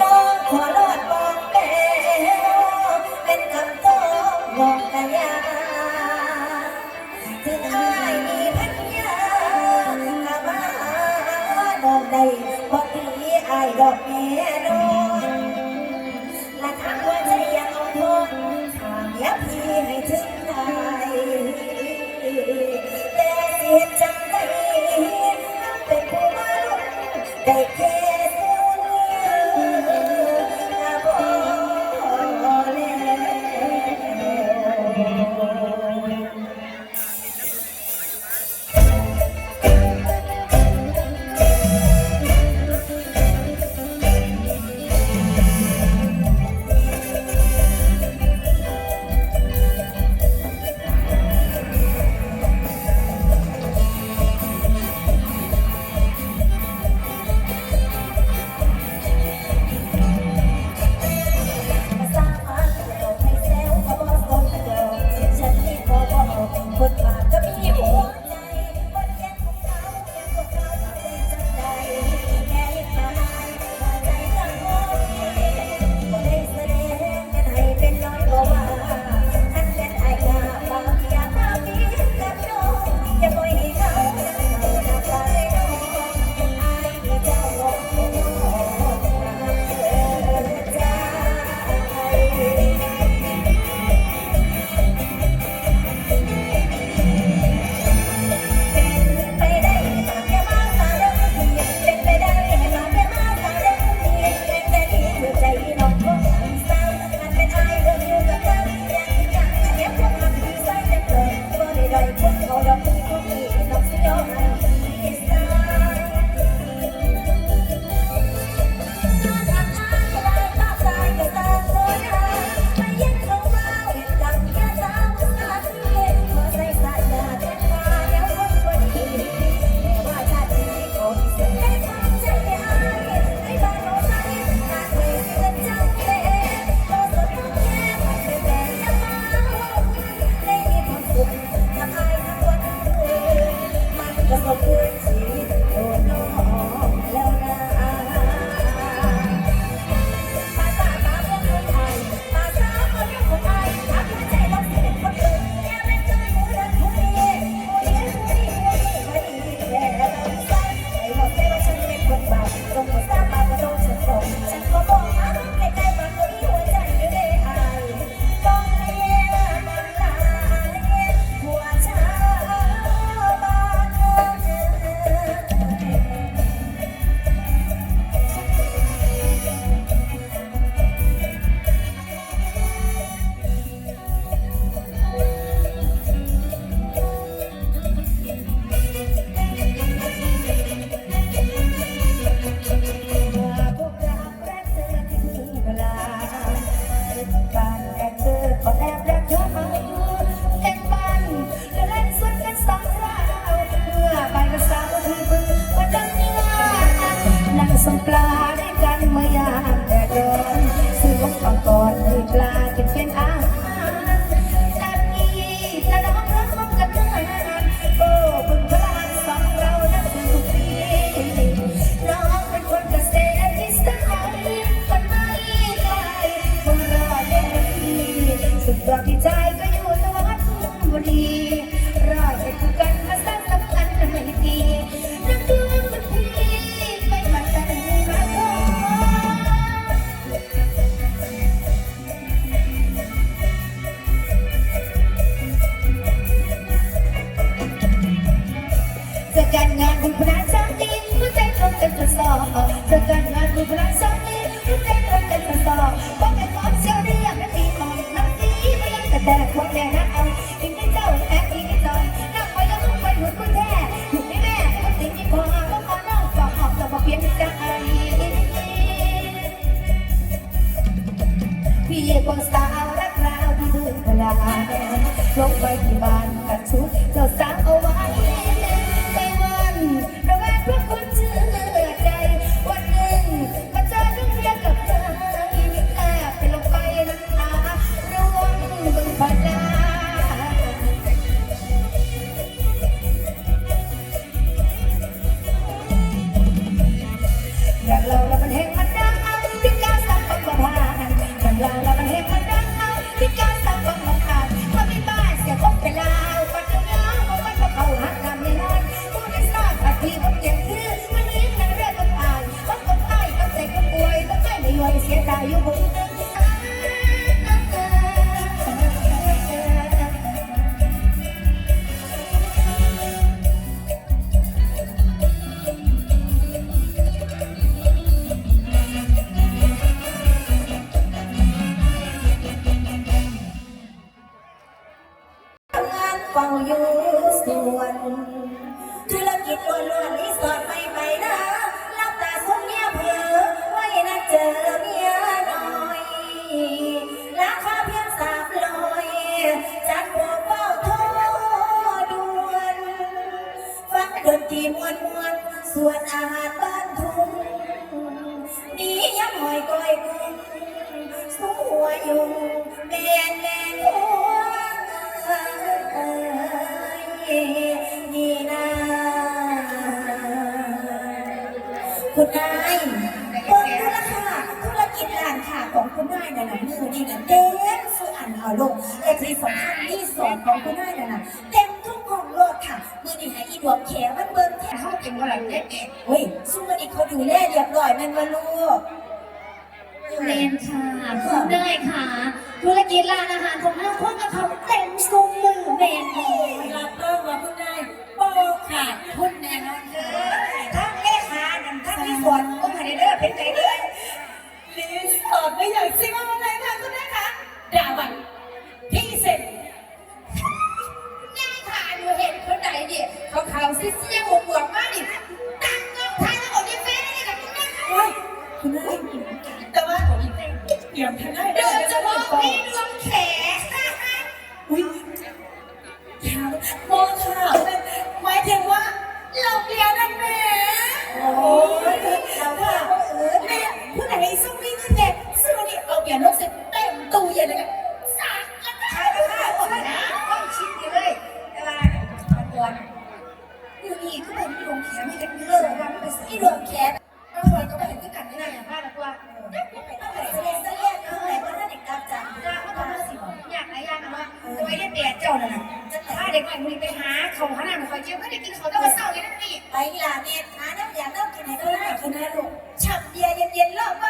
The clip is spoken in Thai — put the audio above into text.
มองขอรอดบอกแก้เป็นคำต้อบอกกันยาถึงอมีพันยาข้ามาหาน้ได้บอกที่อายดอกแม่นอง 的故 อจะการงานมีพลังสองนี้ทุกเด็กต้อเป็นมาสอบป้องกันความเชี่ยเรียบไม่ตีออนน้ำตีไม่ยังแต่แต่ความแดงนะเอาอีกนิดเจ้าแอบอีกนิดหน่อนนั่งไปยังคงไปหุ่นคุณแท้อยู่ไม่แม่คนสิ่งที่พอต้องขอน้องต่อหอบต่อมาเปลี่ยนใจพี่เย่คนสาวรักเราที่ดื้อกรลาลงไปที่บ้าน งหัวยุงแมนแมนหัวนี่นะคุณนายเปิดดูราคาธุรกิจร้านค้าของคุณนายน่ะนะมือนี่นะเต็มสุดอันเอาลงและที่สำคัญที่สองของคุณนายน่ะนะเต็มทุกห้องโลดค่ะมือนี่ให้อีดวงแขมันเบิ่งแขเขาเป็นว่าอะเด็กๆเฮ้ยซุ่มมือนี่เขาดูแลเรียบร้อยแม่นว่าลูก นค่ะคุณได้ค่ะ ธุรกิจร้านอาหารของเราคนกับเขาเต็มซุ้มมือเมนเลยรับรองว่าคุณได้โปขาดทุนแน่นอนเลยทั้งเลขานั่นทั้งรีสอร์ทก็ให้ได้เด้อเป็นไงเด้อรีสอร์ทไม่อยากซิว่ วนะถ้าเด็กใหม่มึงไปหาเขาหาน้ามาคอยเจียวก็ได้กินเขาแต่ว่าเศร้าเลยนะนี่ไปนี่ล่ะเมธหาน้ำยาเล่ากินให้เขาได้กินให้ลูกฉับเบียร์เย็นๆเลิกว่า